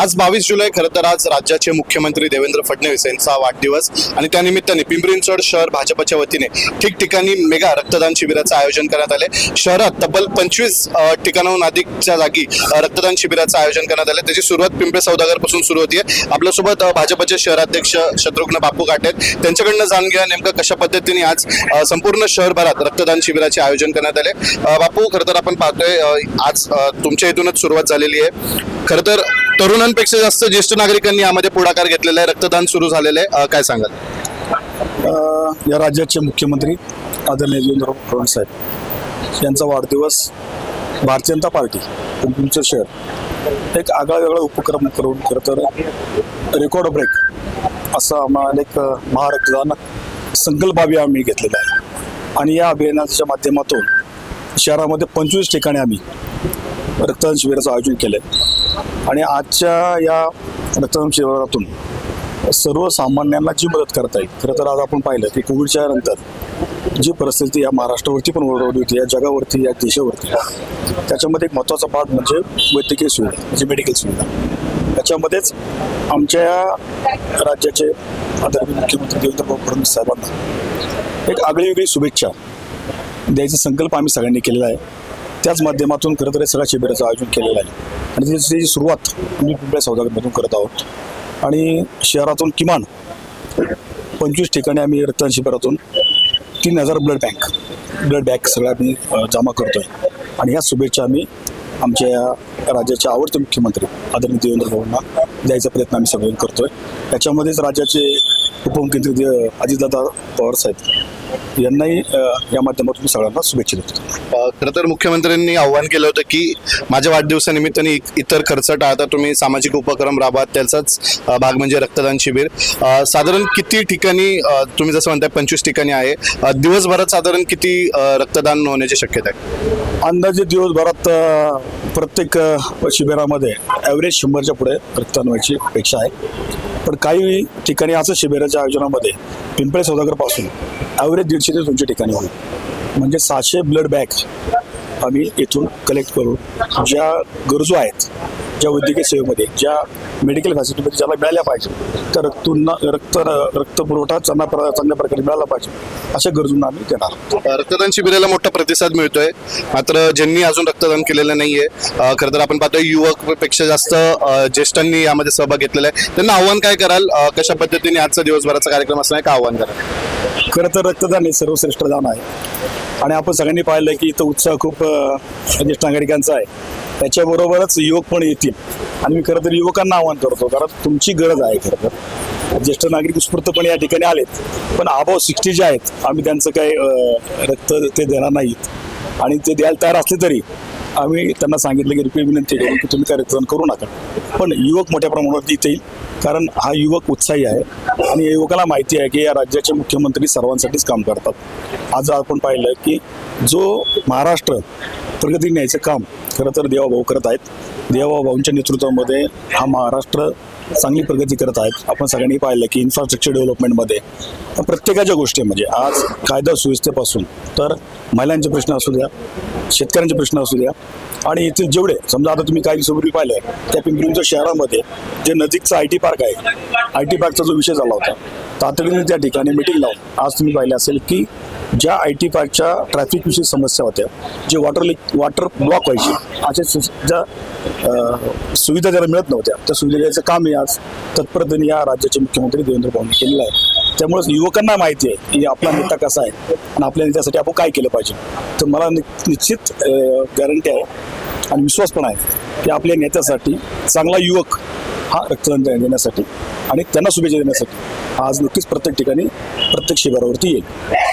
आज बावीस जुलै खरं तर आज राज्याचे मुख्यमंत्री देवेंद्र फडणवीस यांचा वाढदिवस. आणि त्यानिमित्ताने पिंपरी चिंचवड शहर भाजपच्या वतीने ठिकठिकाणी मेगा रक्तदान शिबिराचं आयोजन करण्यात आले. शहरात तब्बल पंचवीस ठिकाणाहून अधिकच्या जागी रक्तदान शिबिराचं आयोजन करण्यात आले. त्याची सुरुवात पिंपरी सौदागरपासून सुरू होती आपल्यासोबत भाजपचे शहराध्यक्ष शत्रुघ्न बापू काटे आहेत. त्यांच्याकडनं जाणून घ्या नेमकं कशा पद्धतीने आज संपूर्ण शहरभरात रक्तदान शिबिराचे आयोजन करण्यात आले. बापू खरं तर आपण पाहतोय आज तुमच्या इथूनच सुरुवात झालेली आहे. खरं तर तरुणांपेक्षा जास्त ज्येष्ठ नागरिकांनी यामध्ये पुढाकार घेतलेला आहे. रक्तदान सुरू झालेलं आहे. काय सांगाल? या राज्याचे मुख्यमंत्री आदरणीय देवेंद्र फडणवीस साहेब यांचा वाढदिवस भारतीय जनता पार्टी तुमचं शहर एक आगळा वेगळा उपक्रम करून खरं तर रेकॉर्ड ब्रेक असा आम्हाला एक महारक्तदान संकल्प अभियान आम्ही घेतलेला आहे. आणि या अभियानाच्या माध्यमातून शहरामध्ये पंचवीस ठिकाणी आम्ही रक्तदान शिबिराचं आयोजन केलं आहे आणि आजच्या या रक्तदान शिबिरातून सर्वसामान्यांना जी मदत करता येईल खरं तर आज आपण पाहिलं की कोविडच्या नंतर जी परिस्थिती या महाराष्ट्रावरती पण ओढवली होती या जगावरती या देशावरती त्याच्यामध्ये एक महत्त्वाचा भाग म्हणजे वैद्यकीय सुविधा म्हणजे मेडिकल सुविधा. त्याच्यामध्येच आमच्या या राज्याचे आदरणीय मुख्यमंत्री देवेंद्र फडणवीस साहेबांना एक आगळी वेगळी शुभेच्छा द्यायचा संकल्प आम्ही सगळ्यांनी केलेला आहे. त्याच माध्यमातून खरं तर सगळ्या शिबिराचं आयोजन केलेलं आहे. आणि त्याची सुरुवात आम्ही पिंपळ्या सौदागरमधून करत आहोत. आणि शहरातून किमान पंचवीस ठिकाणी आम्ही रक्तदान शिबिरातून तीन हजार ब्लड बँक ब्लड बँक सगळ्या आम्ही जमा करतोय. आणि ह्या शुभेच्छा आम्ही आमच्या या राज्याचे आवडते मुख्यमंत्री आदरणीय देवेंद्र भाऊंना द्यायचा प्रयत्न आम्ही सगळे करतोय. त्याच्यामध्येच राज्याचे उपमुख्यमंत्री अजितदादा पवार साहेब यांनाही या माध्यमातून सगळ्यांना शुभेच्छा देतो. खरं तर मुख्यमंत्र्यांनी आव्हान केलं होतं की माझ्या वाढदिवसानिमित्ताने इतर खर्च टाळता तुम्ही सामाजिक उपक्रम राबवा त्याचाच भाग म्हणजे रक्तदान शिबिर. साधारण किती ठिकाणी तुम्ही जसं म्हणताय पंचवीस ठिकाणी आहे. दिवसभरात साधारण किती रक्तदान होण्याची शक्यता आहे? अंदाजे दिवसभरात प्रत्येक शिबिरामध्ये ॲव्हरेज शंभरच्या पुढे रक्तदान व्हायची अपेक्षा आहे. पण काही ठिकाणी असं शिबिराच्या आयोजनामध्ये पिंपळे सौदागरपासून ॲव्हरेज दीडशे ते दोनशे ठिकाणी होईल. म्हणजे सहाशे ब्लड बॅग आम्ही इथून कलेक्ट करून ज्या गरजू आहेत ज्या वैद्यकीय सेवेमध्ये ज्या मेडिकल फॅसिलिटीमध्ये ज्याला मिळाल्या पाहिजे त्या रक्तूंना रक्त रक्त पुरवठा चांगल्या प्र- चांगल्या प्रकारे मिळाला पाहिजे अशा गरजूंना आम्ही देणार रक्तदान शिबिराला मोठा प्रतिसाद मिळतोय. मात्र ज्यांनी अजून रक्तदान केलेलं नाहीये आहे खरं तर आपण पाहतोय युवकपेक्षा जास्त ज्येष्ठांनी यामध्ये सहभाग घेतलेला आहे. त्यांना आव्हान काय कराल? कशा पद्धतीने आजचा दिवसभराचा कार्यक्रम असणार आहे? का आव्हान कराल? खरं तर रक्तदान हे सर्वश्रेष्ठ दान आहे. आणि आपण सगळ्यांनी पाहिलं की इथं उत्साह खूप ज्येष्ठ नागरिकांचा आहे. त्याच्याबरोबरच युवक पण येतील. आणि मी खरं तर युवकांना आवाहन करतो कारण तुमची गरज आहे खरं तर. ज्येष्ठ नागरिक उत्स्फूर्तपणे या ठिकाणी आलेत. पण आबाव सिक्स्टी जे आहेत आम्ही त्यांचं काही रक्त ते देणार नाहीत. आणि ते द्यायला तयार असले तरी आम्ही त्यांना सांगितलं की रुपये विनंती करू की तुम्ही कार्यक्रम करू नका. पण युवक मोठ्या प्रमाणात इथे येईल. कारण हा युवक उत्साही आहे आणि युवकाला माहिती आहे की या राज्याचे मुख्यमंत्री सर्वांसाठीच काम करतात. आज आपण पाहिलं की जो महाराष्ट्र प्रगती न्यायचं काम खरं तर देवाभाऊ करत आहेत. देवाभाऊंच्या नेतृत्वामध्ये हा महाराष्ट्र चांगली प्रगती करत आहेत. आपण सगळ्यांनी पाहिलं की इन्फ्रास्ट्रक्चर डेव्हलपमेंटमध्ये प्रत्येकाच्या गोष्टी म्हणजे आज कायदा सुव्यवस्थेपासून तर महिलांचे प्रश्न असू द्या शेतकऱ्यांचे प्रश्न असू द्या आणि येथील जेवढे समजा आता तुम्ही काही दिवसापूर्वी पाहिलं त्या पिंपरीच्या शहरामध्ये जे नजीकचा आय टी पार्क आहे आय टी पार्कचा जो विषय झाला होता तातडीने त्या ठिकाणी मिटिंग लावून आज तुम्ही पाहिले असेल की ज्या आय टी पार्कच्या ट्रॅफिकविषयी समस्या होत्या जे वॉटर लिक वॉटर ब्लॉक व्हायचे अशा सु- ज्या सुविधा ज्याला मिळत नव्हत्या त्या सुविधा द्यायचं काम हे आज तत्परतेने या राज्याचे मुख्यमंत्री देवेंद्र फडणवीस केलेलं आहे त्यामुळेच युवकांना माहिती आहे की आपला नेता कसा आहे आणि आपल्या नेत्यासाठी आपण काय केलं पाहिजे. तर मला नि- निश्चित गॅरंटी आहे आणि विश्वास पण आहे की आपल्या नेत्यासाठी चांगला युवक हा रक्तदान देण्यासाठी आणि त्यांना शुभेच्छा देण्यासाठी आज नक्कीच प्रत्येक ठिकाणी प्रत्येक शिबिरावरती येईल.